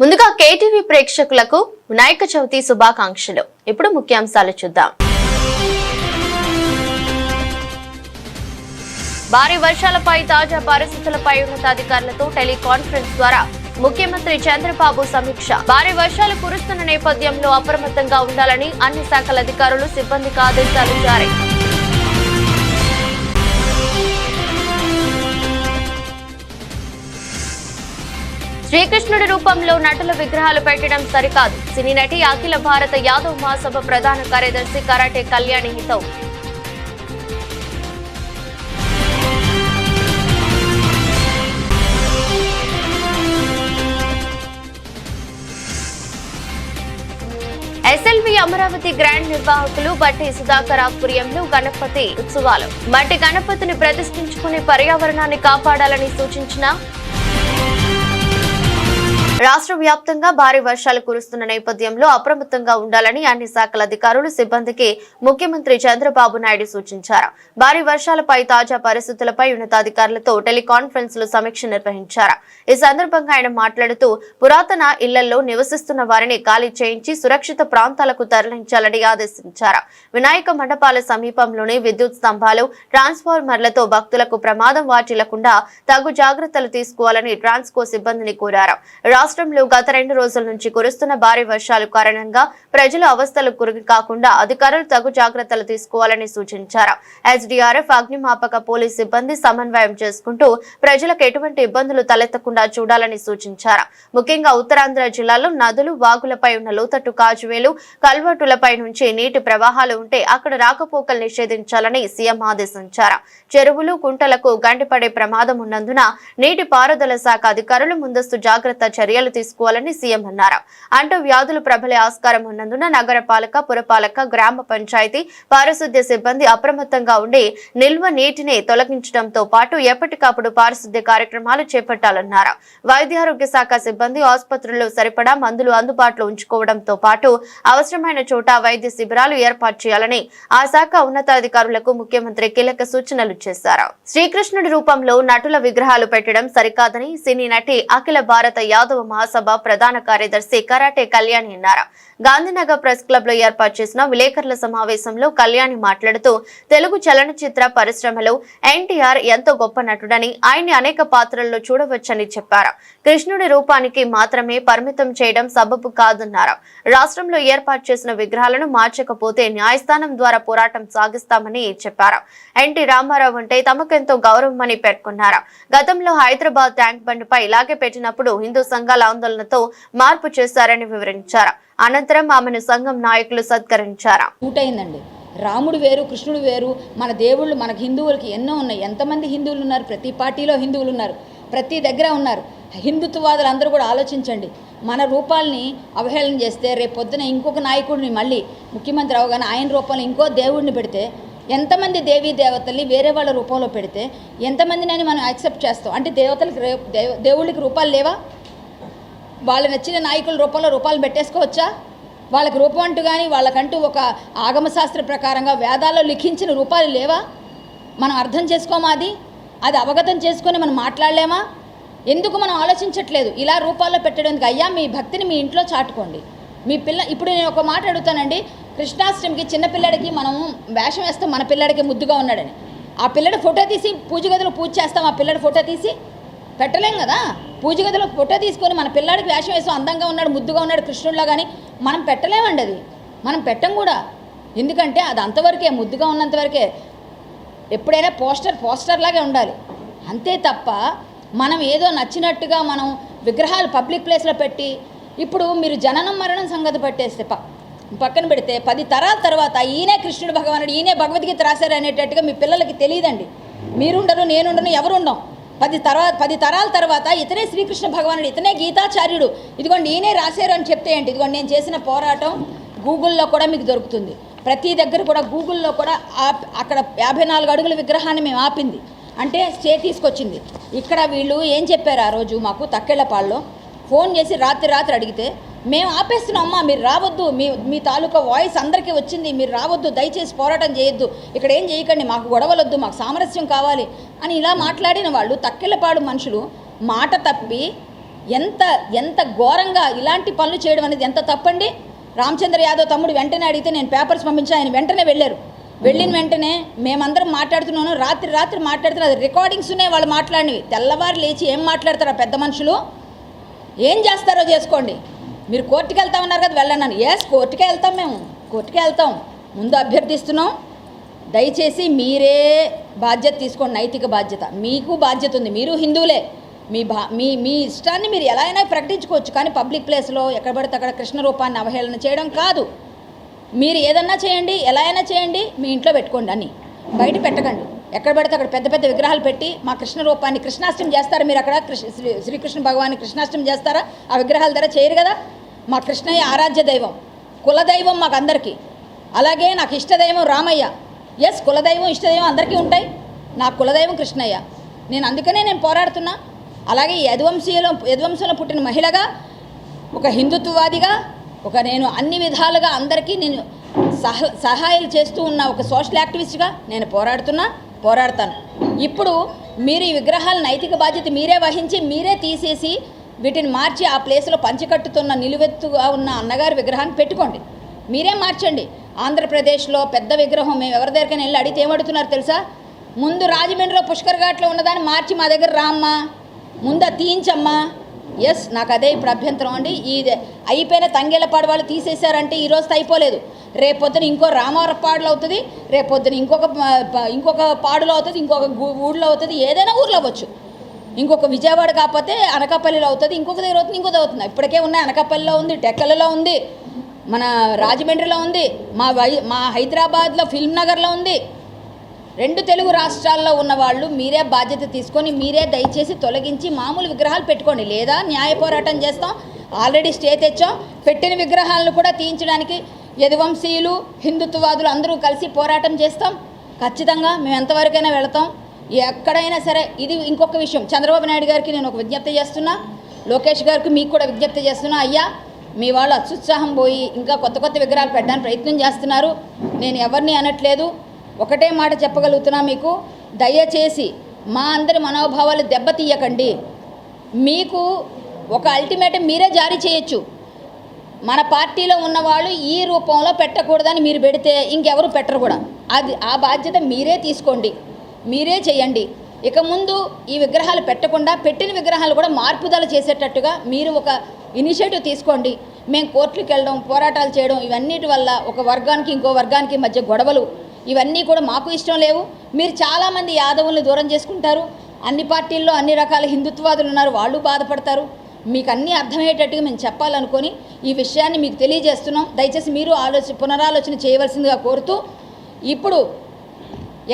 ముందుగా కేటీవీ ప్రేక్షకులకు వినాయక చవితి శుభాకాంక్షలు. ఇప్పుడు ముఖ్యాంశాలు చూద్దాం. భారీ వర్షాలపై తాజా పరిస్థితులపై ఉన్నతాధికారులతో టెలికాన్ఫరెన్స్ ద్వారా ముఖ్యమంత్రి చంద్రబాబు సమీక్ష. భారీ వర్షాలు కురుస్తున్న నేపథ్యంలో అప్రమత్తంగా ఉండాలని అన్ని శాఖల అధికారులు సిబ్బందికి ఆదేశాలు జారీ. శ్రీకృష్ణుడి రూపంలో నటుల విగ్రహాలు పెట్టడం సరికాదు. సినీ నటి అఖిల భారత యాదవ్ మహాసభ ప్రధాన కార్యదర్శి కరాటే కళ్యాణి హితవు. ఎస్ఎల్వి అమరావతి గ్రాండ్ నిర్వాహకులు బట్టి సుధాకర్ ఆధ్వర్యంలో గణపతి ఉత్సవాలు. మట్టి గణపతిని ప్రతిష్ఠించుకుని పర్యావరణాన్ని కాపాడాలని సూచించిన రాష్ట్ర వ్యాప్తంగా భారీ వర్షాలు కురుస్తున్న నేపథ్యంలో అప్రమత్తంగా ఉండాలని అన్ని శాఖల అధికారులు సిబ్బందికి ముఖ్యమంత్రి చంద్రబాబు నాయుడు సూచించారు. భారీ వర్షాలపై తాజా పరిస్థితులపై ఉన్నతాధికారులతో టెలికాన్ఫరెన్స్లో సమీక్ష నిర్వహించారు. ఈ సందర్భంగా ఆయన మాట్లాడుతూ పురాతన ఇళ్ళలో నివసిస్తున్న వారిని ఖాళీ చేయించి సురక్షిత ప్రాంతాలకు తరలించాలని ఆదేశించారు. వినాయక మండపాల సమీపంలోని విద్యుత్ స్తంభాలు ట్రాన్స్ఫార్మర్లతో భక్తులకు ప్రమాదం వాటిల్లకుండా తగు జాగ్రత్తలు తీసుకోవాలని ట్రాన్స్కో సిబ్బందిని కోరారు. రాష్ట్రంలో గత రెండు రోజుల నుంచి కురుస్తున్న భారీ వర్షాలు కారణంగా ప్రజలు అవస్థలు గురి కాకుండా అధికారులు తగు జాగ్రత్తలు తీసుకోవాలని సూచించారు. ఎస్డీఆర్ఎఫ్ అగ్నిమాపక పోలీస్ సిబ్బంది సమన్వయం చేసుకుంటూ ప్రజలకు ఎటువంటి ఇబ్బందులు తలెత్తకుండా చూడాలని సూచించారు. ముఖ్యంగా ఉత్తరాంధ్ర జిల్లాలో నదులు వాగులపై ఉన్న లోతట్టు కాజువేలు కల్వర్టులపై నుంచి నీటి ప్రవాహాలు ఉంటే అక్కడ రాకపోకలు నిషేధించాలని సీఎం ఆదేశించారు. చెరువులు కుంటలకు గండిపడే ప్రమాదం ఉన్నందున నీటి పారుదల శాఖ అధికారులు ముందస్తు జాగ్రత్త చర్యలు తీసుకోవాలని సీఎం అన్నారు. అంటూ వ్యాధులు ప్రబలే ఆస్కారం ఉన్నందున నగరపాలక పురపాలక గ్రామ పంచాయతీ పారిశుద్ధ్య సిబ్బంది అప్రమత్తంగా ఉండి నిల్వ నీటిని తొలగించడంతో పాటు ఎప్పటికప్పుడు పారిశుద్ధ్య కార్యక్రమాలు చేపట్టాలన్నారు. వైద్యారోగ్య శాఖ సిబ్బంది ఆసుపత్రుల్లో సరిపడా మందులు అందుబాటులో ఉంచుకోవడంతో పాటు అవసరమైన చోట వైద్య శిబిరాలు ఏర్పాటు చేయాలని ఆ శాఖ ఉన్నతాధికారులకు ముఖ్యమంత్రి కీలక సూచనలు చేశారు. శ్రీకృష్ణుడి రూపంలో నటుల విగ్రహాలు పెట్టడం సరికాదని సినీ నటి అఖిల భారత యాదవ మహాసభ ప్రధాన కార్యదర్శి కరాటే కళ్యాణి అన్నారు. గాంధీనగర్ ప్రెస్ క్లబ్లో ఏర్పాటు చేసిన విలేకరుల సమావేశంలో కళ్యాణి మాట్లాడుతూ తెలుగు చలనచిత్ర పరిశ్రమలో ఎన్టీఆర్ ఎంతో గొప్ప నటుడని ఆయన్ని అనేక పాత్రల్లో చూడవచ్చని చెప్పారు. కృష్ణుడి రూపానికి మాత్రమే పరిమితం చేయడం సబబు కాదన్నారు. రాష్ట్రంలో ఏర్పాటు చేసిన విగ్రహాలను మార్చకపోతే న్యాయస్థానం ద్వారా పోరాటం సాగిస్తామని చెప్పారు. ఎన్టీ రామారావు అంటే తమకెంతో గౌరవమని పేర్కొన్నారు. గతంలో హైదరాబాద్ ట్యాంక్ బండ్పై ఇలాగే పెట్టినప్పుడు హిందూ సంఘాల ఆందోళనతో మార్పు చేశారని వివరించారు. అనంతరం ఆమెను సంఘం నాయకులు సత్కరించారు. ఊటైందండి. రాముడు వేరు కృష్ణుడు వేరు మన దేవుళ్ళు మనకు హిందువులకి ఎన్నో ఉన్నాయి. ఎంతమంది హిందువులు ఉన్నారు? ప్రతి పార్టీలో హిందువులు ఉన్నారు. ప్రతి దగ్గర ఉన్నారు. హిందుత్వవాదులు అందరూ కూడా ఆలోచించండి. మన రూపాల్ని అవహేళన చేస్తే రేపు పొద్దున ఇంకొక నాయకుడిని మళ్ళీ ముఖ్యమంత్రి అవగానే ఆయన రూపంలో ఇంకో దేవుడిని పెడితే ఎంతమంది దేవీ దేవతల్ని వేరే వాళ్ళ రూపంలో పెడితే ఎంతమందినని మనం యాక్సెప్ట్ చేస్తాం? అంటే దేవతలకు దేవ- దేవుళ్ళకి రూపాలు లేవా? వాళ్ళు నచ్చిన నాయకుల రూపంలో రూపాలు పెట్టేసుకోవచ్చా? వాళ్ళకి రూపం అంటూ కానీ వాళ్ళకంటూ ఒక ఆగమశాస్త్ర ప్రకారంగా వేదాల్లో లిఖించిన రూపాలు లేవా? మనం అర్థం చేసుకోమా అది? అది అవగతం చేసుకొని మనం మాట్లాడలేమా? ఎందుకు మనం ఆలోచించట్లేదు? ఇలా రూపాల్లో పెట్టడానికి అయ్యా మీ భక్తిని మీ ఇంట్లో చాటుకోండి. మీ పిల్ల ఇప్పుడు నేను ఒక మాట అడుగుతానండి. కృష్ణాష్టమికి చిన్నపిల్లడికి మనం వేషం వేస్తాం మన పిల్లడికి ముద్దుగా ఉన్నాడని. ఆ పిల్లడి ఫోటో తీసి పూజ గదిలో పూజ చేస్తాం ఆ పిల్లడి ఫోటో తీసి పెట్టలేం కదా? పూజ గదిలో ఫోటో తీసుకొని మన పిల్లాడికి వేషం వేసి అందంగా ఉన్నాడు ముద్దుగా ఉన్నాడు కృష్ణుడిలా కానీ మనం పెట్టలేమండి అది. మనం పెట్టం కూడా. ఎందుకంటే అది అంతవరకే ముద్దుగా ఉన్నంతవరకే ఎప్పుడైనా పోస్టర్ పోస్టర్ లాగే ఉండాలి. అంతే తప్ప మనం ఏదో నచ్చినట్టుగా మనం విగ్రహాలు పబ్లిక్ ప్లేస్లో పెట్టి ఇప్పుడు మీరు జననం మరణం సంగతి పట్టేస్తే ప పక్కన పెడితే పది తరాల తర్వాత ఈయనే కృష్ణుడు భగవానుడు ఈయనే భగవద్గీత రాశారు అనేటట్టుగా మీ పిల్లలకి తెలియదండి. మీరుండరు నేనుండను ఎవరుండం పది తర్వాత పది తరాల తర్వాత ఇతనే శ్రీకృష్ణ భగవానుడు ఇతనే గీతాచార్యుడు. ఇదిగోండి ఈయనే రాశారు అని చెప్తే ఏంటి? ఇదిగోండి నేను చేసిన పోరాటం గూగుల్లో కూడా మీకు దొరుకుతుంది. ప్రతి దగ్గర కూడా గూగుల్లో కూడా ఆప్- అక్కడ యాభై నాలుగు అడుగుల విగ్రహాన్ని మేము ఆపింది. అంటే స్టే తీసుకొచ్చింది. ఇక్కడ వీళ్ళు ఏం చెప్పారు ఆ రోజు మాకు తక్కెళ్ళపాళ్ళలో ఫోన్ చేసి రాత్రి రాత్రి అడిగితే మేము ఆపేస్తున్నాం అమ్మా మీరు రావద్దు. మీ మీ తాలూకా వాయిస్ అందరికీ వచ్చింది. మీరు రావద్దు దయచేసి పోరాటం చేయొద్దు. ఇక్కడ ఏం చేయకండి మాకు గొడవలొద్దు మాకు సామరస్యం కావాలి అని ఇలా మాట్లాడిన వాళ్ళు తక్కెళ్ళపాడు మనుషులు మాట తప్పి ఎంత ఎంత ఘోరంగా ఇలాంటి పనులు చేయడం అనేది ఎంత తప్పండి? రామచంద్ర యాదవ్ తమ్ముడు వెంటనే అడిగితే నేను పేపర్స్ పంపించా ఆయన వెంటనే వెళ్ళారు. వెళ్ళిన వెంటనే మేమందరం మాట్లాడుతున్నాను రాత్రి రాత్రి మాట్లాడుతున్నారు. అది రికార్డింగ్స్ ఉన్నాయి వాళ్ళు మాట్లాడినవి. తెల్లవారు లేచి ఏం మాట్లాడతారు పెద్ద మనుషులు? ఏం చేస్తారో చేసుకోండి. మీరు కోర్టుకి వెళ్తామన్నారు కదా వెళ్ళన్నాను ఎస్ కోర్టుకే వెళ్తాం మేము. కోర్టుకే వెళ్తాం. ముందు అభ్యర్థిస్తున్నాం. దయచేసి మీరే బాధ్యత తీసుకోండి నైతిక బాధ్యత. మీకు బాధ్యత ఉంది. మీరు హిందువులే. మీ భా మీ మీ ఇష్టాన్ని మీరు ఎలా అయినా ప్రకటించుకోవచ్చు కానీ పబ్లిక్ ప్లేస్లో ఎక్కడ పడితే అక్కడ కృష్ణ రూపాన్ని అవహేళన చేయడం కాదు. మీరు ఏదన్నా చేయండి ఎలా అయినా చేయండి మీ ఇంట్లో పెట్టుకోండి అని బయట పెట్టకండి. ఎక్కడ పడితే అక్కడ పెద్ద పెద్ద విగ్రహాలు పెట్టి మా కృష్ణ రూపాన్ని కృష్ణాష్టమి చేస్తారు మీరు అక్కడ? శ్రీ శ్రీకృష్ణ భగవాన్ని కృష్ణాష్టమి చేస్తారా? ఆ విగ్రహాల ధర చేయరు కదా? మా కృష్ణయ్య ఆరాధ్య దైవం కులదైవం మాకు అందరికీ. అలాగే నాకు ఇష్టదైవం రామయ్య. ఎస్ కులదైవం ఇష్టదైవం అందరికీ ఉంటాయి. నా కులదైవం కృష్ణయ్య. నేను అందుకనే నేను పోరాడుతున్నా. అలాగే ఈ యదువంశంలో పుట్టిన మహిళగా ఒక హిందుత్వవాదిగా ఒక నేను అన్ని విధాలుగా అందరికీ నేను సహ సహాయాలు చేస్తూ ఉన్న ఒక సోషల్ యాక్టివిస్ట్గా నేను పోరాడుతున్నా. పోరాడతాను. ఇప్పుడు మీరు ఈ విగ్రహాల నైతిక బాధ్యత మీరే వహించి మీరే తీసేసి వీటిని మార్చి ఆ ప్లేస్లో పంచికట్టుతున్న నిలువెత్తుగా ఉన్న అన్నగారి విగ్రహాన్ని పెట్టుకోండి. మీరే మార్చండి. ఆంధ్రప్రదేశ్లో పెద్ద విగ్రహం మేము ఎవరి దగ్గరికైనా వెళ్ళి అడిగితే ఏమడుతున్నారు తెలుసా? ముందు రాజమండ్రిలో పుష్కర్ ఘాట్లో ఉన్నదాన్ని మార్చి మా దగ్గర రామ్మా. ముందు తీయించమ్మా. ఎస్ నాకు అదే ఇప్పుడు అభ్యంతరం అండి. ఈ అయిపోయిన తంగేళ్ళపాడు వాళ్ళు తీసేశారంటే ఈ అయిపోలేదు. రేపొద్దున ఇంకో రామవరపాడులో అవుతుంది రేపొద్దున ఇంకొక ఇంకొక పాడులో అవుతుంది ఇంకొక ఊళ్ళో అవుతుంది ఏదైనా ఊర్లో అవ్వచ్చు. ఇంకొక విజయవాడ కాకపోతే అనకాపల్లిలో అవుతుంది ఇంకొక దగ్గర అవుతుంది ఇంకొక అవుతుంది. ఇప్పటికే ఉన్నాయి అనకాపల్లిలో ఉంది టెక్కలలో ఉంది మన రాజమండ్రిలో ఉంది మా వై మా హైదరాబాద్లో ఫిల్మ్ నగర్లో ఉంది. రెండు తెలుగు రాష్ట్రాల్లో ఉన్న వాళ్ళు మీరే బాధ్యత తీసుకొని మీరే దయచేసి తొలగించి మామూలు విగ్రహాలు పెట్టుకోండి. లేదా న్యాయ పోరాటం చేస్తాం. ఆల్రెడీ స్టే తెచ్చాం. పెట్టిన విగ్రహాలను కూడా తీయించడానికి యదువంశీయులు హిందుత్వవాదులు అందరూ కలిసి పోరాటం చేస్తాం. ఖచ్చితంగా మేము ఎంతవరకైనా వెళతాం. ఎక్కడైనా సరే ఇది ఇంకొక విషయం. చంద్రబాబు నాయుడు గారికి నేను ఒక విజ్ఞప్తి చేస్తున్నా. లోకేష్ గారికి మీకు కూడా విజ్ఞప్తి చేస్తున్నా. అయ్యా మీ వాళ్ళు అత్యుత్సాహం పోయి ఇంకా కొత్త కొత్త విగ్రహాలు పెట్టడానికి ప్రయత్నం చేస్తున్నారు. నేను ఎవరిని అనట్లేదు. ఒకటే మాట చెప్పగలుగుతున్నా మీకు. దయచేసి మా అందరి మనోభావాలు దెబ్బతీయకండి మీకు ఒక అల్టిమేటం మీరే జారీ చేయొచ్చు. మన పార్టీలో ఉన్నవాళ్ళు ఈ రూపంలో పెట్టకూడదని మీరు పెడితే ఇంకెవరు పెట్టరు కూడా. అది ఆ బాధ్యత మీరే తీసుకోండి. మీరే చేయండి. ఇక ముందు ఈ విగ్రహాలు పెట్టకుండా పెట్టిన విగ్రహాలు కూడా మార్పుదల చేసేటట్టుగా మీరు ఒక ఇనిషియేటివ్ తీసుకోండి. మేము కోర్టులకు వెళ్ళడం పోరాటాలు చేయడం ఇవన్నిటి వల్ల ఒక వర్గానికి ఇంకో వర్గానికి మధ్య గొడవలు ఇవన్నీ కూడా మాకు ఇష్టం లేవు. మీరు చాలామంది యాదవుల్ని దూరం చేసుకుంటారు. అన్ని పార్టీల్లో అన్ని రకాల హిందుత్వాదులు ఉన్నారు. వాళ్ళు బాధపడతారు. మీకు అన్నీ అర్థమయ్యేటట్టుగా మేము చెప్పాలనుకొని ఈ విషయాన్ని మీకు తెలియజేస్తున్నాం. దయచేసి మీరు ఆలోచన పునరాలోచన చేయవలసిందిగా కోరుతూ ఇప్పుడు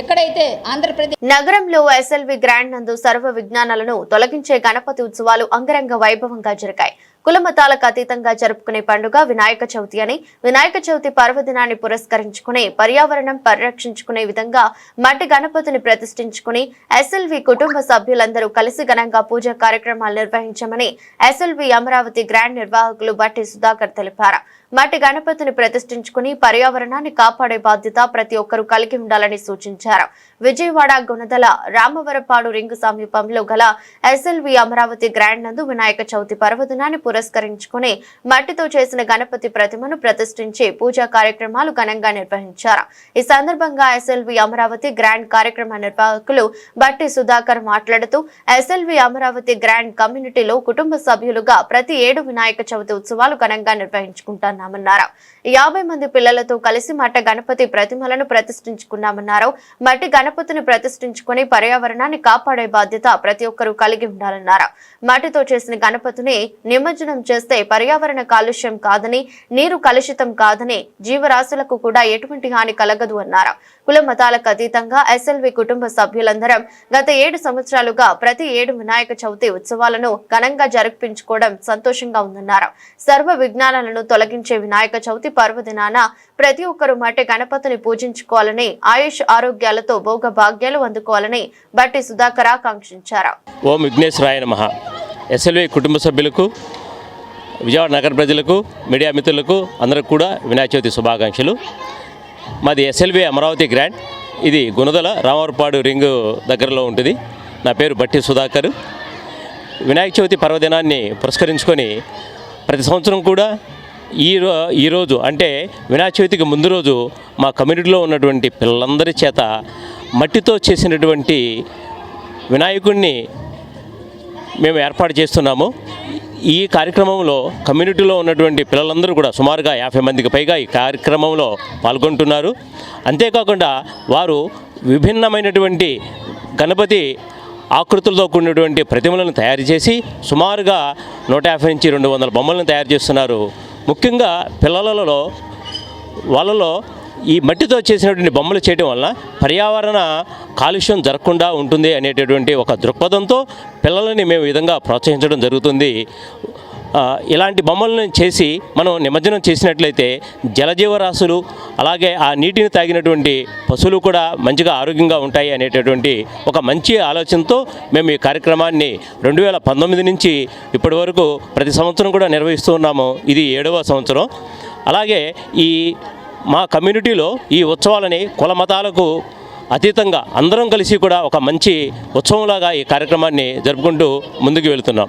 ఎక్కడైతే ఆంధ్రప్రదేశ్ నగరంలో ఎస్ఎల్వి గ్రాండ్ నందు సర్వ విజ్ఞానాలను తొలగించే గణపతి ఉత్సవాలు అంగరంగ వైభవంగా జరిగాయి. కులమతాలకు అతీతంగా జరుపుకునే పండుగ వినాయక చవితి అని. వినాయక చవితి పర్వదినాన్ని పురస్కరించుకుని పర్యావరణం పరిరక్షించుకునే విధంగా మట్టి గణపతిని ప్రతిష్ఠించుకుని ఎస్ఎల్వి కుటుంబ సభ్యులందరూ కలిసి ఘనంగా పూజా కార్యక్రమాలు నిర్వహించామని ఎస్ఎల్వి అమరావతి గ్రాండ్ నిర్వాహకులు బట్టి సుధాకర్ తెలిపారు. మట్టి గణపతిని ప్రతిష్ఠించుకుని పర్యావరణాన్ని కాపాడే బాధ్యత ప్రతి ఒక్కరూ కలిగి ఉండాలని సూచించారు. విజయవాడ గుణదల రామవరపాడు రింగు సమీపంలో గల ఎస్ఎల్వి అమరావతి గ్రాండ్ నందు వినాయక చవితి పర్వదినాన్ని పురస్కరించుకుని మట్టితో చేసిన గణపతి ప్రతిమను ప్రతిష్ఠించి పూజా కార్యక్రమాలు ఘనంగా నిర్వహించారు. ఈ సందర్భంగా ఎస్ఎల్వి అమరావతి గ్రాండ్ కార్యక్రమ నిర్వాహకులు బట్టి సుధాకర్ మాట్లాడుతూ ఎస్ఎల్వి అమరావతి గ్రాండ్ కమ్యూనిటీలో కుటుంబ సభ్యులుగా ప్రతి ఏడు వినాయక చవితి ఉత్సవాలు ఘనంగా నిర్వహించుకుంటున్నామన్నారు యాభై మంది పిల్లలతో కలిసి మట్ట గణపతి ప్రతిమలను ప్రతిష్ఠించుకున్నామన్నారు. మట్టి గణపతిని ప్రతిష్ఠించుకుని పర్యావరణాన్ని కాపాడే బాధ్యత ప్రతి ఒక్కరూ కలిగి ఉండాలన్నారు. మట్టితో చేసిన గణపతిని నిమజ్జనం చేస్తే పర్యావరణ కాలుష్యం కాదని నీరు కలుషితం కాదని జీవరాశులకు కూడా ఎటువంటి హాని కలగదు అన్నారు. కుల మతాలకు అతీతంగా ఎస్ఎల్వి కుటుంబ సభ్యులందరం గత ఏడు సంవత్సరాలుగా ప్రతి ఏడు వినాయక చవితి ఉత్సవాలను ఘనంగా జరిపించుకోవడం సంతోషంగా ఉందన్నారు. సర్వ విజ్ఞానాలను తొలగించే వినాయక చవితి పర్వదినాన ప్రతి ఒక్కరూ మట్టి గణపతిని పూజించుకోవాలని ఆయుష్ ఆరోగ్యాలతో భోగ భాగ్యాలు అందుకోవాలని బట్టి సుధాకర్ ఆకాంక్షించారు. ఓం విఘ్నేశ్వరాయ నమ. ఎస్ఎల్వి కుటుంబ సభ్యులకు విజయవాడ నగర ప్రజలకు మీడియా మిత్రులకు అందరికి కూడా వినాయక చవితి శుభాకాంక్షలు. మాది ఎస్ఎల్వి అమరావతి గ్రాండ్. ఇది గుణదల రామవరపాడు రింగ్ దగ్గరలో ఉంటుంది. నా పేరు బట్టి సుధాకర్. వినాయక చవితి పర్వదినాన్ని పురస్కరించుకొని ప్రతి సంవత్సరం కూడా ఈ ఈరోజు అంటే వినాయక చవితికి ముందు రోజు మా కమ్యూనిటీలో ఉన్నటువంటి పిల్లలందరి చేత మట్టితో చేసినటువంటి వినాయకుడిని మేము ఏర్పాటు చేస్తున్నాము. ఈ కార్యక్రమంలో కమ్యూనిటీలో ఉన్నటువంటి పిల్లలందరూ కూడా సుమారుగా యాభై మందికి పైగా ఈ కార్యక్రమంలో పాల్గొంటున్నారు. అంతేకాకుండా వారు విభిన్నమైనటువంటి గణపతి ఆకృతులతో కూడినటువంటి ప్రతిమలను తయారు చేసి సుమారుగా నూట యాభై నుంచి రెండు వందల బొమ్మలను తయారు చేస్తున్నారు. ముఖ్యంగా పిల్లలలో వాళ్ళలో ఈ మట్టితో చేసినటువంటి బొమ్మలు చేయడం వలన పర్యావరణ కాలుష్యం జరగకుండా ఉంటుంది అనేటటువంటి ఒక దృక్పథంతో పిల్లలని మేము విధంగా ప్రోత్సహించడం జరుగుతుంది. ఇలాంటి బొమ్మలను చేసి మనం నిమజ్జనం చేసినట్లయితే జలజీవరాశులు అలాగే ఆ నీటిని తాగినటువంటి పశువులు కూడా మంచిగా ఆరోగ్యంగా ఉంటాయి అనేటటువంటి ఒక మంచి ఆలోచనతో మేము ఈ కార్యక్రమాన్ని రెండు వేల పంతొమ్మిది నుంచి ఇప్పటి వరకు ప్రతి సంవత్సరం కూడా నిర్వహిస్తూ ఉన్నాము. ఇది ఏడవ సంవత్సరం. అలాగే ఈ మా కమ్యూనిటీలో ఈ ఉత్సవాలని కుల మతాలకు అతీతంగా అందరం కలిసి కూడా ఒక మంచి ఉత్సవంలాగా ఈ కార్యక్రమాన్ని జరుపుకుంటూ ముందుకు వెళుతున్నాం.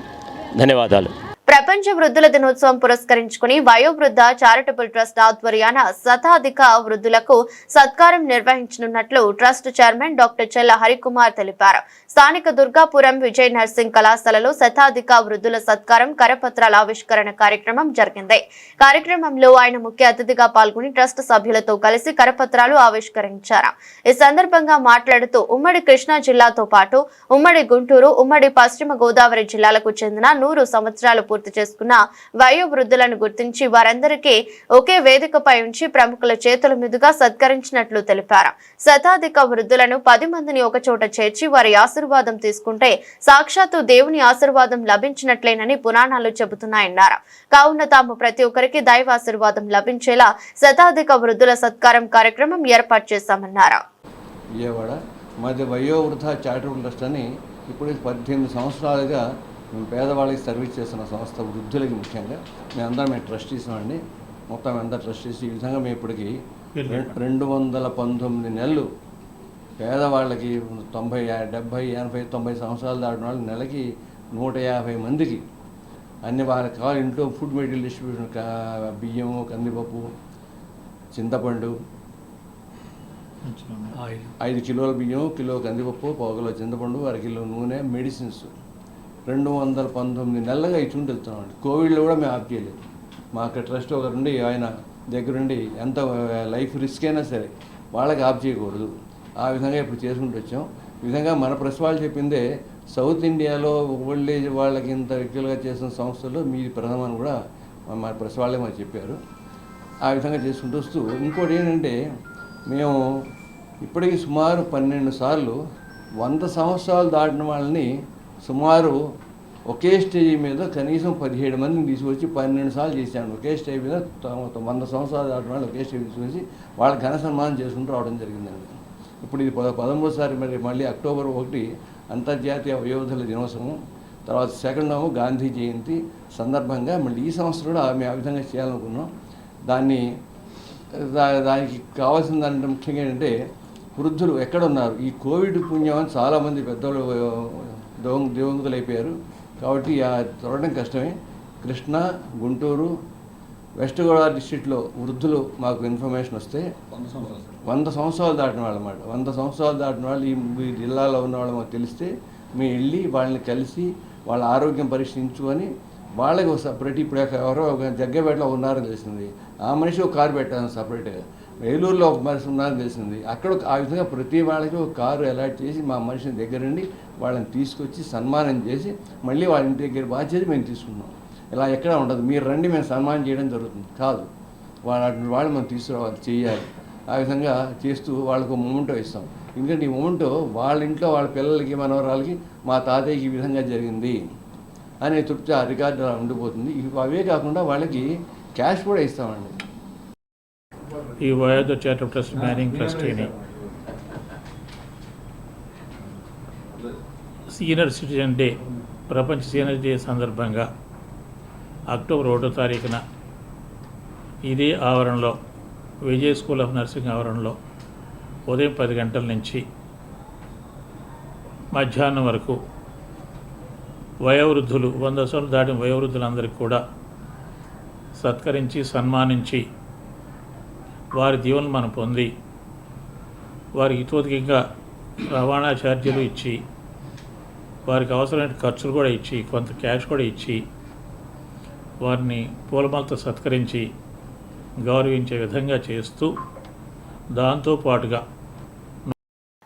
ధన్యవాదాలు. ప్రపంచ వృద్ధుల దినోత్సవం పురస్కరించుకుని వయోవృద్ధ చారిటబుల్ ట్రస్ట్ ఆధ్వర్యాన శతాధిక వృద్ధులకు సత్కారం నిర్వహించనున్నట్లు ట్రస్ట్ చైర్మన్ డాక్టర్ చెల్ల హరికుమార్ తెలిపారు. స్థానిక దుర్గాపురం విజయ్ నర్సింగ్ కళాశాలలో శతాధిక వృద్ధుల సత్కారం కరపత్రాల ఆవిష్కరణ కార్యక్రమం జరిగింది. కార్యక్రమంలో ఆయన ముఖ్య అతిథిగా పాల్గొని ట్రస్ట్ సభ్యులతో కలిసి కరపత్రాలు ఆవిష్కరించారు. ఈ సందర్భంగా మాట్లాడుతూ ఉమ్మడి కృష్ణా జిల్లాతో పాటు ఉమ్మడి గుంటూరు ఉమ్మడి పశ్చిమ గోదావరి జిల్లాలకు చెందిన నూరు సంవత్సరాలు పూర్తి చేసుకున్న వయో వృద్ధులను గుర్తించి వారందరికీ ఒకే వేదికపై ఉంచి ప్రముఖుల చేతుల మీదుగా సత్కరించినట్లు తెలిపారు. శతాధిక వృద్ధులను పది మందిని ఒకచోట చేర్చి వారి ఆశీర్వాదం తీసుకుంటే సాక్షాత్తు దేవుని ఆశీర్వాదం లభించినట్లేనని పురాణాలు చెబుతున్నాయన్నారు. కావున తాము ప్రతి ఒక్కరికి దైవ ఆశీర్వాదం లభించేలా శతాధిక వృద్ధుల సత్కారం కార్యక్రమం ఏర్పాటు చేశామన్నారు. విజయవాడ మాది వయోవృద్ధ చారిటబుల్ ట్రస్ట్ అని ఇప్పుడు పద్దెనిమిది సంవత్సరాలుగా మేము పేదవాళ్ళకి సర్వీస్ చేస్తున్న సంస్థ వృద్ధులకి ముఖ్యంగా మేమందరం మేము ట్రస్టీస్ అండి. మొత్తం అంతా ట్రస్టీస్. ఈ విధంగా మేము ఇప్పటికి రెండు వందల పంతొమ్మిది నెలలు పేదవాళ్ళకి తొంభై డెబ్భై ఎనభై తొంభై సంవత్సరాలు దాటిన వాళ్ళు నెలకి నూట యాభై మందికి అన్ని వాళ్ళకి కావాలి. ఇంట్లో ఫుడ్ మెటీరియల్ డిస్ట్రిబ్యూషన్ బియ్యం కందిపప్పు చింతపండు ఐదు కిలోల బియ్యం కిలో కందిపప్పు పావు కిలో చింతపండు అర కిలో నూనె మెడిసిన్స్. రెండు వందల పంతొమ్మిది నెలలుగా ఇచ్చుకుంటూ వెళ్తున్నామండి. కోవిడ్లో కూడా మేము ఆప్ చేయలేదు. మా అక్కడ ట్రస్ట్ ఒకరుండి ఆయన దగ్గరుండి ఎంత లైఫ్ రిస్క్ అయినా సరే వాళ్ళకి ఆప్ చేయకూడదు. ఆ విధంగా ఇప్పుడు చేసుకుంటూ వచ్చాం. ఈ విధంగా మన ప్రెస్ వాళ్ళు చెప్పిందే సౌత్ ఇండియాలో ఓల్డ్ ఏజ్ వాళ్ళకి ఇంత రెగ్యులర్గా చేసిన సంస్థలు మీది ప్రథమని కూడా మా- మా ప్రెస్ వాళ్ళే మాకు చెప్పారు. ఆ విధంగా చేసుకుంటూ వస్తూ ఇంకోటి ఏంటంటే మేము ఇప్పటికి సుమారు పన్నెండు సార్లు వంద సంవత్సరాలు దాటిన వాళ్ళని సుమారు ఒకే స్టేజ్ మీద కనీసం పదిహేడు మందిని తీసుకొచ్చి పన్నెండు సార్లు చేశాను ఒకే స్టేజ్ మీద వంద సంవత్సరాలు దాటిన వాళ్ళు ఒకే స్టేజ్ తీసుకొచ్చి వాళ్ళ ఘన సన్మానం చేసుకుంటూ రావడం జరిగిందండి. ఇప్పుడు ఇది పద పదమూడుసారి మరి మళ్ళీ అక్టోబర్ ఒకటి అంతర్జాతీయ వయోధుల దినోత్సవం తర్వాత సెకండ్ ఏమో గాంధీ జయంతి సందర్భంగా మళ్ళీ ఈ సంవత్సరం కూడా మేము ఆ విధంగా చేయాలనుకున్నాం. దాన్ని దా- దానికి కావాల్సిన దాంట్లో ముఖ్యంగా ఏంటంటే వృద్ధులు ఎక్కడున్నారు? ఈ కోవిడ్ పుణ్యం అని చాలామంది పెద్దలు దేవం దేవంగుతులు అయిపోయారు. కాబట్టి ఆ తొరడం కష్టమే. కృష్ణా గుంటూరు వెస్ట్ గోదావరి డిస్టిక్లో వృద్ధులు మాకు ఇన్ఫర్మేషన్ వస్తే వంద సంవత్సరాలు దాటిన వాళ్ళు అన్నమాట వంద సంవత్సరాలు దాటిన వాళ్ళు ఈ జిల్లాలో ఉన్న వాళ్ళు మాకు తెలిస్తే మేము వెళ్ళి వాళ్ళని కలిసి వాళ్ళ ఆరోగ్యం పరీక్షించుకొని వాళ్ళకి ఒక సపరేట్ ఇప్పుడు ఎవరో ఒక జగ్గపేటలో ఉన్నారని తెలిసింది. ఆ మనిషి ఒక కారు పెట్టాను సపరేట్గా. ఏలూరులో ఒక మనిషి ఉన్నారని తెలిసింది అక్కడ ఆ విధంగా ప్రతి వాళ్ళకి ఒక కారు అలాట్ చేసి మా మనిషిని దగ్గరండి వాళ్ళని తీసుకొచ్చి సన్మానం చేసి మళ్ళీ వాళ్ళ ఇంటి దగ్గర బాధ్యత మేము తీసుకున్నాం. ఇలా ఎక్కడ ఉండదు. మీరు రండి మేము సన్మానం చేయడం జరుగుతుంది. కాదు. వాళ్ళ వాళ్ళు మనం తీసుకురావాలి చేయాలి. ఆ విధంగా చేస్తూ వాళ్ళకు మొమెంటో ఇస్తాం. ఎందుకంటే ఈ మొమెంటో వాళ్ళ ఇంట్లో వాళ్ళ పిల్లలకి మనవరాలకి మా తాతయ్యకి ఈ విధంగా జరిగింది అనే తృప్తి ఆ రికార్డు అలా ఉండిపోతుంది అవే కాకుండా వాళ్ళకి క్యాష్ కూడా ఇస్తామండి. ఈ వయోధ చారిటబుల్ ట్రస్ట్ మేనేజింగ్ ట్రస్టీని సీనియర్ సిటిజన్ డే ప్రపంచ సీనియర్ డే సందర్భంగా అక్టోబర్ ఒకటో తారీఖున ఇదే ఆవరణలో విజయ్ స్కూల్ ఆఫ్ నర్సింగ్ ఆవరణలో ఉదయం పది గంటల నుంచి మధ్యాహ్నం వరకు వయోవృద్ధులు వంద సంవత్సరాలు దాటిన వయోవృద్ధులందరికీ కూడా సత్కరించి సన్మానించి వారి దీవెన మనం పొంది వారికి ఇతోధికంగా రవాణా ఛార్జీలు ఇచ్చి వారికి అవసరమైన ఖర్చులు కూడా ఇచ్చి కొంత క్యాష్ కూడా ఇచ్చి వారిని పూలమాలతో సత్కరించి గౌరవించే విధంగా చేస్తూ దాంతో పాటుగా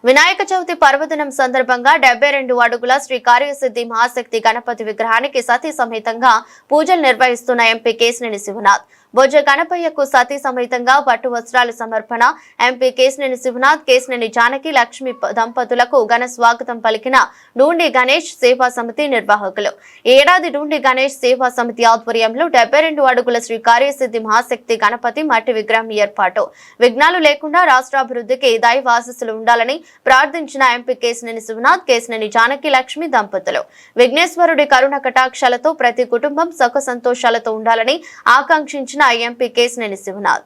వినాయక చవితి పర్వదినం సందర్భంగా డెబ్బై రెండు అడుగుల శ్రీ కార్యసిద్ధి మహాశక్తి గణపతి విగ్రహానికి సతీ సమేతంగా పూజలు నిర్వహిస్తున్న ఎంపీ కేసినేని శివనాథ్. భోజ గణపయ్యకు సతీ సమేతంగా పట్టు వస్త్రాల సమర్పణ. ఎంపీ కేసినేని శివనాథ్ కేసినేని జానకి లక్ష్మి దంపతులకు ఘన స్వాగతం పలికిన డూండి గణేష్ సేవా సమితి నిర్వాహకులు. ఏడాది డూండి గణేష్ సేవా సమితి ఆధ్వర్యంలో డెబ్బై రెండు అడుగుల శ్రీ కార్యసిద్ధి మహాశక్తి గణపతి మట్టి విగ్రహం ఏర్పాటు. విఘ్నాలు లేకుండా రాష్ట్రాభివృద్ధికి దైవ ఆశీస్సులు ఉండాలని ప్రార్థించిన ఎంపీ కేసినేని శివనాథ్ కేసినేని జానకి లక్ష్మి దంపతులు. విఘ్నేశ్వరుడి కరుణ కటాక్షాలతో ప్రతి కుటుంబం సుఖ సంతోషాలతో ఉండాలని ఆకాంక్షించిన ఎంపీ కేసినేని శివనాథ్.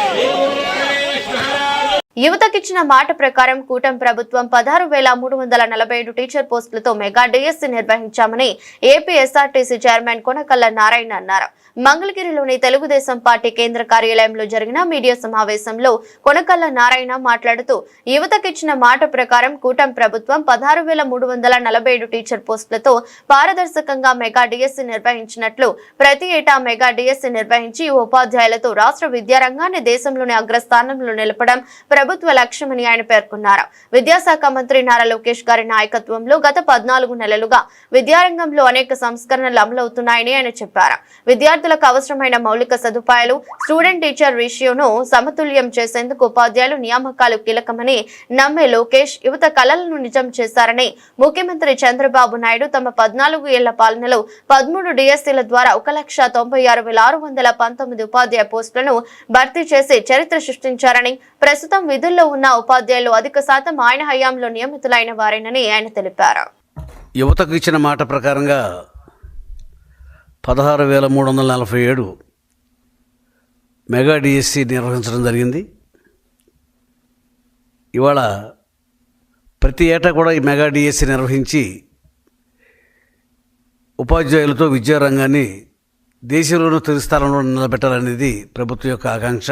యువతకిచ్చిన మాట ప్రకారం కూటమి ప్రభుత్వం పదహారు వేల మూడు వందల నలభై ఏడు టీచర్ పోస్టులతో mega DSC నిర్వహించామని AP SRTC chairman Konakalla Narayana అన్నారు. మంగళగిరిలోని తెలుగుదేశం పార్టీ కేంద్ర కార్యాలయంలో జరిగిన మీడియా సమావేశంలో కొనకల్ల నారాయణ మాట్లాడుతూ యువతకిచ్చిన మాట ప్రకారం కూటమి ప్రభుత్వం పదహారు వేల మూడు వందల నలభై ఏడు టీచర్ పోస్టులతో పారదర్శకంగా మెగా డిఎస్సి నిర్వహించినట్లు ప్రతి ఏటా మెగా డిఎస్సి నిర్వహించి ఉపాధ్యాయులతో రాష్ట్ర విద్యారంగాన్ని దేశంలోని అగ్రస్థానంలో నిలపడం ప్రభుత్వ లక్ష్యమని ఆయన పేర్కొన్నారు. విద్యాశాఖ మంత్రి నారా లోకేష్ గారి నాయకత్వంలో గత పద్నాలుగు నెలలుగా విద్యారంగంలో అనేక సంస్కరణలు అమలవుతున్నాయని ఆయన చెప్పారు. విద్యార్థులకు అవసరమైన మౌలిక సదుపాయాలు స్టూడెంట్ టీచర్ రేషియోను సమతుల్యం చేసేందుకు ఉపాధ్యాయులు నియామకాలు కీలకమని నమ్మే లోకేష్ యువత కళలను నిజం చేశారని ముఖ్యమంత్రి చంద్రబాబు నాయుడు తమ పద్నాలుగు ఏళ్ళ పాలనలో పదమూడు డిఎస్సీల ద్వారా ఒక లక్ష తొంభై ఆరు వేల ఆరు వందల పంతొమ్మిది ఉపాధ్యాయ పోస్టులను భర్తీ చేసి చరిత్ర సృష్టించారని ప్రస్తుతం విధుల్లో ఉన్న ఉపాధ్యాయులు అధిక శాతం ఆయన హయాంలో నియమితులైన వారేనని ఆయన తెలిపారు. యువతకు ఇచ్చిన మాట ప్రకారంగా పదహారు వేల మూడు వందల నలభై ఏడు మెగా డిఎస్సి నిర్వహించడం జరిగింది. ఇవాళ ప్రతి ఏటా కూడా ఈ మెగా డిఎస్సి నిర్వహించి ఉపాధ్యాయులతో విద్యారంగాన్ని దేశంలోనూ తొలి స్థానంలో నిలబెట్టాలనేది ప్రభుత్వం యొక్క ఆకాంక్ష.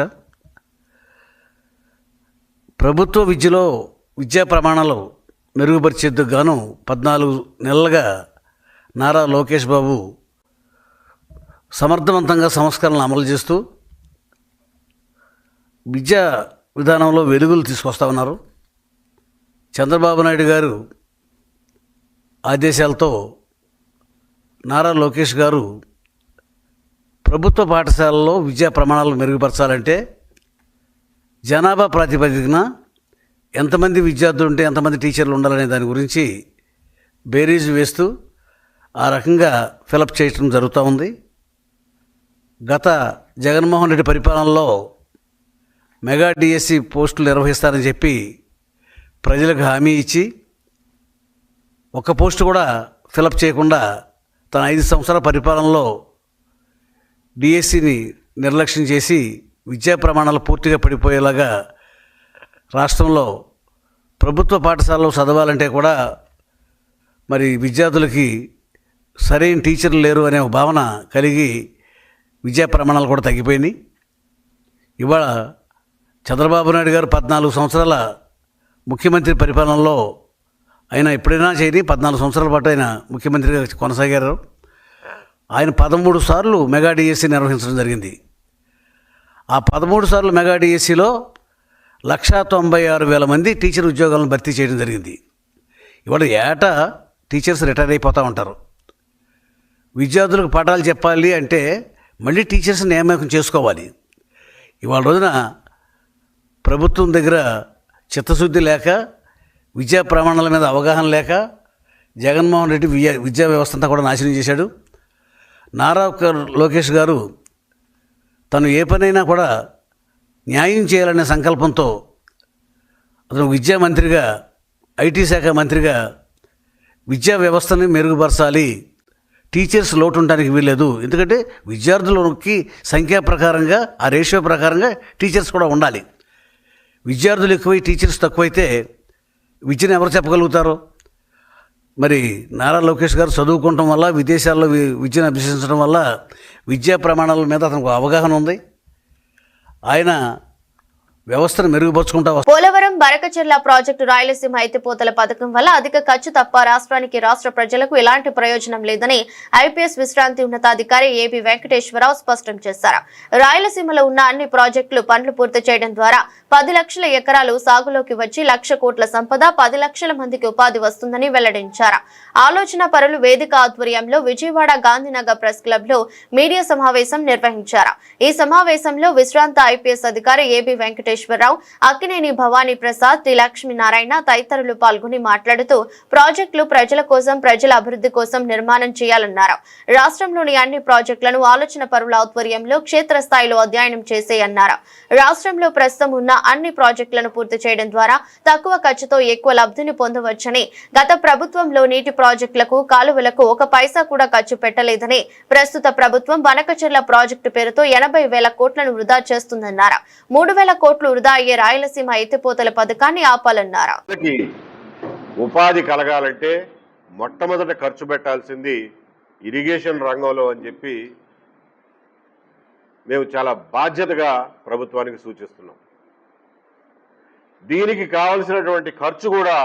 ప్రభుత్వ విద్యలో విద్యా ప్రమాణాలు మెరుగుపరిచేందుకు గాను పద్నాలుగు నెలలుగా నారా లోకేష్ బాబు సమర్థవంతంగా సంస్కరణలు అమలు చేస్తూ విద్యా విధానంలో వెలుగులు తీసుకొస్తా ఉన్నారు. చంద్రబాబు నాయుడు గారు ఆదేశాలతో నారా లోకేష్ గారు ప్రభుత్వ పాఠశాలలో విద్యా ప్రమాణాలు మెరుగుపరచాలంటే జనాభా ప్రాతిపదికన ఎంతమంది విద్యార్థులు ఉంటే ఎంతమంది టీచర్లు ఉండాలనే దాని గురించి బేరీజ్ వేస్తూ ఆ రకంగా ఫిలప్ చేయటం జరుగుతూ ఉంది. గత జగన్మోహన్ రెడ్డి పరిపాలనలో మెగా డిఎస్సి పోస్టులు నిర్వహిస్తారని చెప్పి ప్రజలకు హామీ ఇచ్చి ఒక్క పోస్టు కూడా ఫిలప్ చేయకుండా తన ఐదు సంవత్సరాల పరిపాలనలో డిఎస్సిని నిర్లక్ష్యం చేసి విద్యా ప్రమాణాలు పూర్తిగా పడిపోయేలాగా రాష్ట్రంలో ప్రభుత్వ పాఠశాలలో చదవాలంటే కూడా మరి విద్యార్థులకి సరైన టీచర్లు లేరు అనే భావన కలిగి విద్యా ప్రమాణాలు కూడా తగ్గిపోయినాయి. ఇవాళ చంద్రబాబు నాయుడు గారు పద్నాలుగు సంవత్సరాల ముఖ్యమంత్రి పరిపాలనలో ఆయన ఎప్పుడైనా చేయని పద్నాలుగు సంవత్సరాల పాటు ఆయన ముఖ్యమంత్రిగా కొనసాగారు. ఆయన పదమూడు సార్లు మెగా డిఎస్సి నిర్వహించడం జరిగింది. ఆ పదమూడు సార్లు మెగా డిఎస్సిలో లక్షా తొంభై ఆరు వేల మంది టీచర్ ఉద్యోగాలను భర్తీ చేయడం జరిగింది. ఇవాళ ఏటా టీచర్స్ రిటైర్ అయిపోతూ ఉంటారు. విద్యార్థులకు పాఠాలు చెప్పాలి అంటే మళ్ళీ టీచర్స్ నియామకం చేసుకోవాలి. ఇవాళ రోజున ప్రభుత్వం దగ్గర చిత్తశుద్ధి లేక విద్యా ప్రమాణాల మీద అవగాహన లేక జగన్మోహన్ రెడ్డి విద్యా విద్యా వ్యవస్థ అంతా కూడా నాశనం చేశాడు. నారా లోకేష్ గారు తను ఏ పనైనా కూడా న్యాయం చేయాలనే సంకల్పంతో అతను విద్యా మంత్రిగా ఐటీ శాఖ మంత్రిగా విద్యా వ్యవస్థని మెరుగుపరచాలి. టీచర్స్ లోటు ఉండడానికి వీల్లేదు. ఎందుకంటే విద్యార్థులకి సంఖ్యా ప్రకారంగా ఆ రేషియో ప్రకారంగా టీచర్స్ కూడా ఉండాలి. విద్యార్థులు ఎక్కువై టీచర్స్ తక్కువైతే విద్యను ఎవరు చెప్పగలుగుతారు? మరి నారా లోకేష్ గారు చదువుకోవటం వల్ల విదేశాల్లో విద్యను అభ్యసించడం వల్ల విద్యా ప్రమాణాల మీద అతనికి అవగాహన ఉంది. ఆయన వ్యవస్థను మెరుగుపరుచుకుంటా పోలవరం బరకచెర్ల ప్రాజెక్టు రాయలసీమ ఎత్తిపోతల పథకం వల్ల అధిక ఖర్చు తప్ప రాష్ట్రానికి రాష్ట్ర ప్రజలకు ఎలాంటి ప్రయోజనం లేదని ఐపీఎస్ విశ్రాంతి ఉన్నతాధికారి ఏబి వెంకటేశ్వరరావు స్పష్టం చేశారు. రాయలసీమలో ఉన్న అన్ని ప్రాజెక్టులు పనులు పూర్తి చేయడం ద్వారా పది లక్షల ఎకరాలు సాగులోకి వచ్చి లక్ష కోట్ల సంపద పది లక్షల మందికి ఉపాధి వస్తుందని వెల్లడించారు. ఆలోచన పరులు వేదిక ఆధ్వర్యంలో విజయవాడ గాంధీనగర్ ప్రెస్ క్లబ్లో మీడియా సమావేశం నిర్వహించారు. ఈ సమావేశంలో విశ్రాంత ఐపీఎస్ అధికారి A B Nageswara Rao Akkineni Bhavani Prasad T Lakshminarayana తదితరులు పాల్గొని మాట్లాడుతూ ప్రాజెక్టులు ప్రజల కోసం ప్రజల అభివృద్ధి కోసం నిర్మాణం చేయాలన్నారు. రాష్ట్రంలోని అన్ని ప్రాజెక్టులను ఆలోచన పరుల ఆధ్వర్యంలో క్షేత్రస్థాయిలో అధ్యయనం చేసేయన్నారు. రాష్ట్రంలో ప్రస్తుతం ఉన్న అన్ని ప్రాజెక్టులను పూర్తి చేయడం ద్వారా తక్కువ ఖర్చుతో ఎక్కువ లబ్ధిని పొందవచ్చని గత ప్రభుత్వంలో నీటి ప్రాజెక్టులకు కాలువలకు ఒక పైసా కూడా ఖర్చు పెట్టలేదని ప్రస్తుత ప్రభుత్వం వనకచెర్ల ప్రాజెక్టు పేరుతో ఎనభై వేల కోట్లను వృధా చేస్తుందన్నారు. మూడు వేల కోట్ల వృధా అయ్యే రాయలసీమ ఎత్తిపోతల పథకాన్ని ఆపాలన్నారు? ఉపాధి కలగాలంటే మొట్టమొదట ఖర్చు పెట్టాల్సింది ఇరిగేషన్ రంగంలో అని చెప్పి మేము చాలా బాధ్యతగా ప్రభుత్వానికి సూచిస్తున్నాం. దీనికి కావలసినటువంటి ఖర్చు కూడా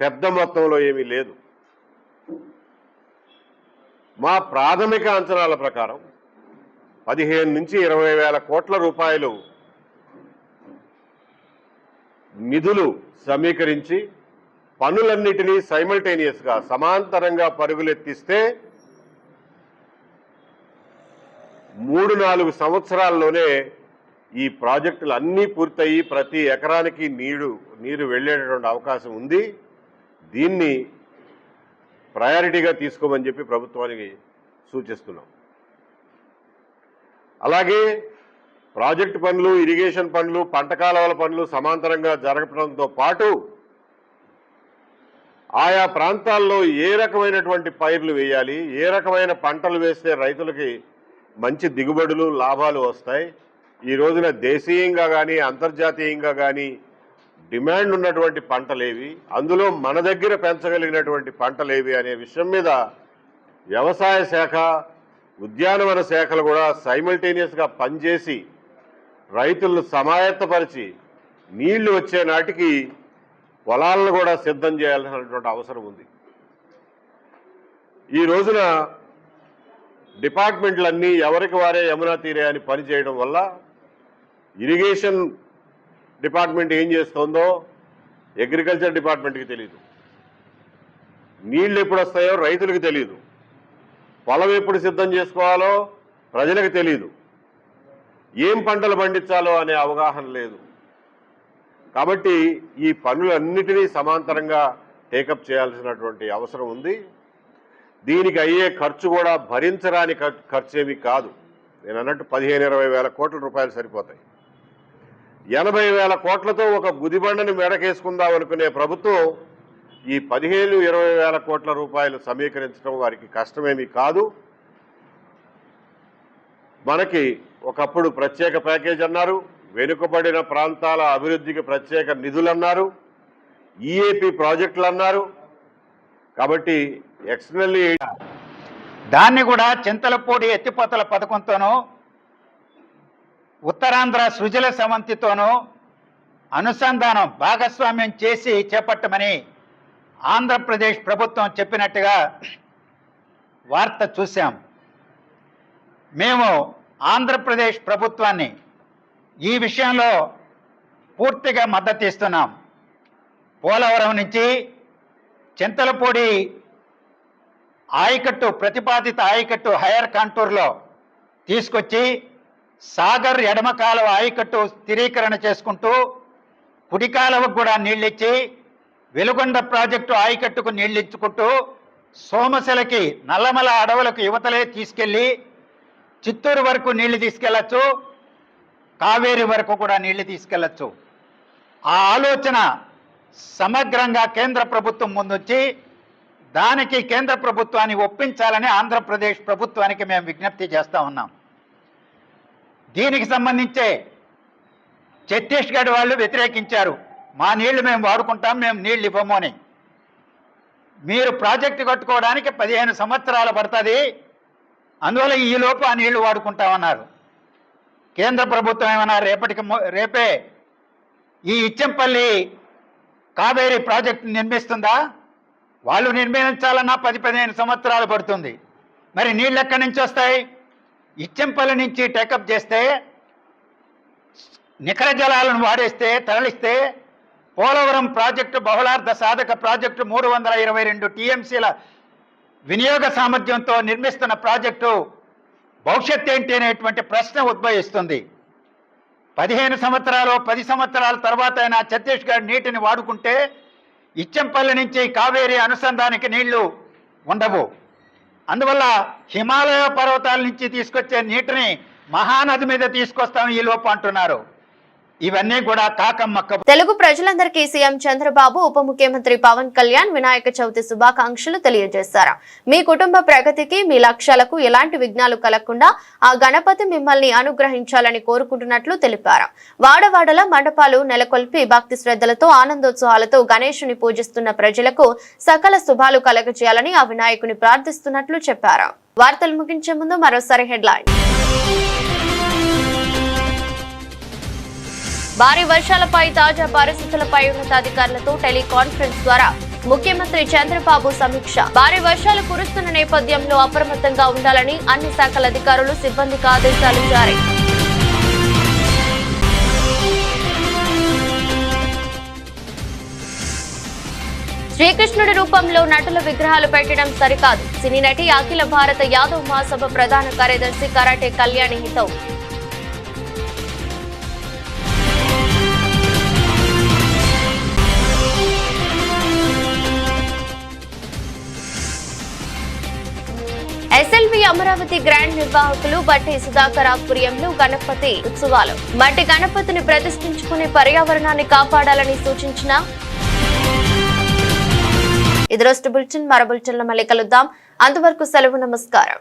పెద్ద మొత్తంలో ఏమీ లేదు. మా ప్రాథమిక అంచనాల ప్రకారం పదిహేను నుంచి ఇరవై వేల కోట్ల రూపాయలు నిధులు సమీకరించి పనులన్నిటినీ సైమల్టేనియస్గా సమాంతరంగా పరుగులెత్తిస్తే మూడు నాలుగు సంవత్సరాల్లోనే ఈ ప్రాజెక్టులు అన్నీ పూర్తయి ప్రతి ఎకరానికి నీరు నీరు వెళ్ళేటటువంటి అవకాశం ఉంది. దీన్ని ప్రయారిటీగా తీసుకోమని చెప్పి ప్రభుత్వానికి సూచిస్తున్నాం. అలాగే ప్రాజెక్టు పనులు ఇరిగేషన్ పనులు పంట కాలువల పనులు సమాంతరంగా జరగడంతో పాటు ఆయా ప్రాంతాల్లో ఏ రకమైనటువంటి పైర్లు వేయాలి ఏ రకమైన పంటలు వేస్తే రైతులకి మంచి దిగుబడులు లాభాలు వస్తాయి. ఈ రోజున దేశీయంగా కానీ అంతర్జాతీయంగా కానీ డిమాండ్ ఉన్నటువంటి పంటలేవి అందులో మన దగ్గర పెంచగలిగినటువంటి పంటలేవి అనే విషయం మీద వ్యవసాయ శాఖ ఉద్యానవన శాఖలు కూడా సైమల్టేనియస్గా పనిచేసి రైతులను సమాయత్తపరిచి నీళ్ళు వచ్చే నాటికి పొలాలను కూడా సిద్ధం చేయాల్సినటువంటి అవసరం ఉంది. ఈ రోజున డిపార్ట్మెంట్లన్నీ ఎవరికి వారే యమునా తీరే అని పనిచేయడం వల్ల ఇరిగేషన్ డిపార్ట్మెంట్ ఏం చేస్తోందో అగ్రికల్చర్ డిపార్ట్మెంట్కి తెలియదు నీళ్ళు ఎప్పుడు వస్తాయో రైతులకు తెలియదు పొలం ఎప్పుడు సిద్ధం చేసుకోవాలో ప్రజలకు తెలియదు ఏం పంటలు పండించాలో అనే అవగాహన లేదు. కాబట్టి ఈ పనులన్నిటినీ సమాంతరంగా టేకప్ చేయాల్సినటువంటి అవసరం ఉంది. దీనికి అయ్యే ఖర్చు కూడా భరించరాని ఖర్- ఖర్చు ఏమీ కాదు. నేను అన్నట్టు పదిహేను ఇరవై వేల కోట్ల రూపాయలు సరిపోతాయి. ఎనభై వేల కోట్లతో ఒక గుదిబండని మెడకేసుకుందాం అనుకునే ప్రభుత్వం ఈ పదిహేను ఇరవై వేల కోట్ల రూపాయలు సమీకరించడం వారికి కష్టమేమీ కాదు. మనకి ఒకప్పుడు ప్రత్యేక ప్యాకేజ్ అన్నారు వెనుకబడిన ప్రాంతాల అభివృద్ధికి ప్రత్యేక నిధులు అన్నారు ఈఏపీ ప్రాజెక్టులు అన్నారు కాబట్టి ఎక్స్టర్నల్లీ దాన్ని కూడా చింతలపూడి ఎత్తిపోతల పథకంతోనూ ఉత్తరాంధ్ర సృజల సమంతితోనూ అనుసంధానం భాగస్వామ్యం చేసి చేపట్టమని ఆంధ్రప్రదేశ్ ప్రభుత్వం చెప్పినట్టుగా వార్త చూశాం. మేము ఆంధ్రప్రదేశ్ ప్రభుత్వాన్ని ఈ విషయంలో పూర్తిగా మద్దతు ఇస్తున్నాం. పోలవరం నుంచి చింతలపూడి ఆయకట్టు ప్రతిపాదిత ఆయకట్టు హయర్ కాంటూర్లో తీసుకొచ్చి సాగర్ ఎడమ కాలువ ఆయకట్టు స్థిరీకరణ చేసుకుంటూ కుడి కాలువకు కూడా నీళ్ళిచ్చి వెలుగొండ ప్రాజెక్టు ఆయకట్టుకు నీళ్ళిచ్చుకుంటూ సోమశిలకి నల్లమల అడవులకు యువతలే తీసుకెళ్ళి చిత్తూరు వరకు నీళ్ళు తీసుకెళ్ళొచ్చు కావేరి వరకు కూడా నీళ్ళు తీసుకెళ్ళొచ్చు ఆ ఆలోచన సమగ్రంగా కేంద్ర ప్రభుత్వం ముందొచ్చి దానికి కేంద్ర ప్రభుత్వాన్ని ఒప్పించాలని ఆంధ్రప్రదేశ్ ప్రభుత్వానికి మేము విజ్ఞప్తి చేస్తూ ఉన్నాం. దీనికి సంబంధించే ఛత్తీస్గఢ్ వాళ్ళు వ్యతిరేకించారు. మా నీళ్ళు మేము వాడుకుంటాం మేము నీళ్ళు ఇవ్వము అని. మీరు ప్రాజెక్టు కట్టుకోవడానికి పదిహేను సంవత్సరాలు పడుతుంది. అందువల్ల ఈ లోపు ఆ నీళ్ళు వాడుకుంటామన్నారు. కేంద్ర ప్రభుత్వం ఏమన్నా రేపటికి రేపే ఈ ఇచ్చంపల్లి కావేరీ ప్రాజెక్టు నిర్మిస్తుందా? వాళ్ళు నిర్మించాలన్నా పది పదిహేను సంవత్సరాలు పడుతుంది. మరి నీళ్ళు ఎక్కడి నుంచి వస్తాయి? ఇచ్చంపల్లి నుంచి టేకప్ చేస్తే నికర జలాలను వాడేస్తే తరలిస్తే పోలవరం ప్రాజెక్టు బహుళార్థ సాధక ప్రాజెక్టు మూడు వందల ఇరవై రెండు టీఎంసీల వినియోగ సామర్థ్యంతో నిర్మిస్తున్న ప్రాజెక్టు భవిష్యత్ ఏంటి అనేటువంటి ప్రశ్న ఉద్భవిస్తుంది. పదిహేను సంవత్సరాలు పది సంవత్సరాల తర్వాత అయినా ఛత్తీస్గఢ్ నీటిని వాడుకుంటే ఇచ్చంపల్లి నుంచి కావేరీ అనుసంధానికి నీళ్ళు ఉండవు. అందువల్ల హిమాలయ పర్వతాల నుంచి తీసుకొచ్చే నీటిని మహానది మీద తీసుకొస్తాం ఈ లోపు అంటున్నారు. ఇవన్నీ కూడా కాకమ్మక్క తెలుగు ప్రజలందరికీ సీఎం చంద్రబాబు ఉప ముఖ్యమంత్రి పవన్ కళ్యాణ్ వినాయక చవితి శుభాకాంక్షలు తెలియజేశారు. మీ కుటుంబ ప్రగతికి మీ లక్ష్యాలకు ఎలాంటి విఘ్నాలు కలగకుండా ఆ గణపతి మిమ్మల్ని అనుగ్రహించాలని కోరుకుంటున్నట్లు తెలిపారు. వాడవాడల మండపాలు నెలకొల్పి భక్తి శ్రద్ధలతో ఆనందోత్సవాలతో గణేషుని పూజిస్తున్న ప్రజలకు సకల శుభాలు కలగజేయాలని ఆ వినాయకుని ప్రార్థిస్తున్నట్లు చెప్పారు. వార్తలు ముగించే ముందు మరోసారి హెడ్లైన్. భారీ వర్షాలపై తాజా పరిస్థితులపై ఉన్నతాధికారులతో టెలికాన్ఫరెన్స్ ద్వారా ముఖ్యమంత్రి చంద్రబాబు సమీక్ష. భారీ వర్షాలు కురుస్తున్న నేపథ్యంలో అప్రమత్తంగా ఉండాలని అన్ని శాఖల అధికారులు సిబ్బందికి ఆదేశాలు జారీ. శ్రీకృష్ణుడి రూపంలో నటుల విగ్రహాలు పెట్టడం సరికాదు. సినీ నటి అఖిల భారత యాదవ్ మహాసభ ప్రధాన కార్యదర్శి కరాటే కళ్యాణి హితవు. ఎల్వి అమరావతి గ్రాండ్ నిర్వాహకులు బట్టి సుధాకర్ ఆధ్వర్యంలో గణపతి ఉత్సవాలు. మట్టి గణపతిని ప్రతిష్ఠించుకుని పర్యావరణాన్ని కాపాడాలని సూచించిన ఇది రోజు బులెటిన్ మరో బులెటిన్లో మళ్ళీ కలుద్దాం. అంతవరకు సెలవు నమస్కారం.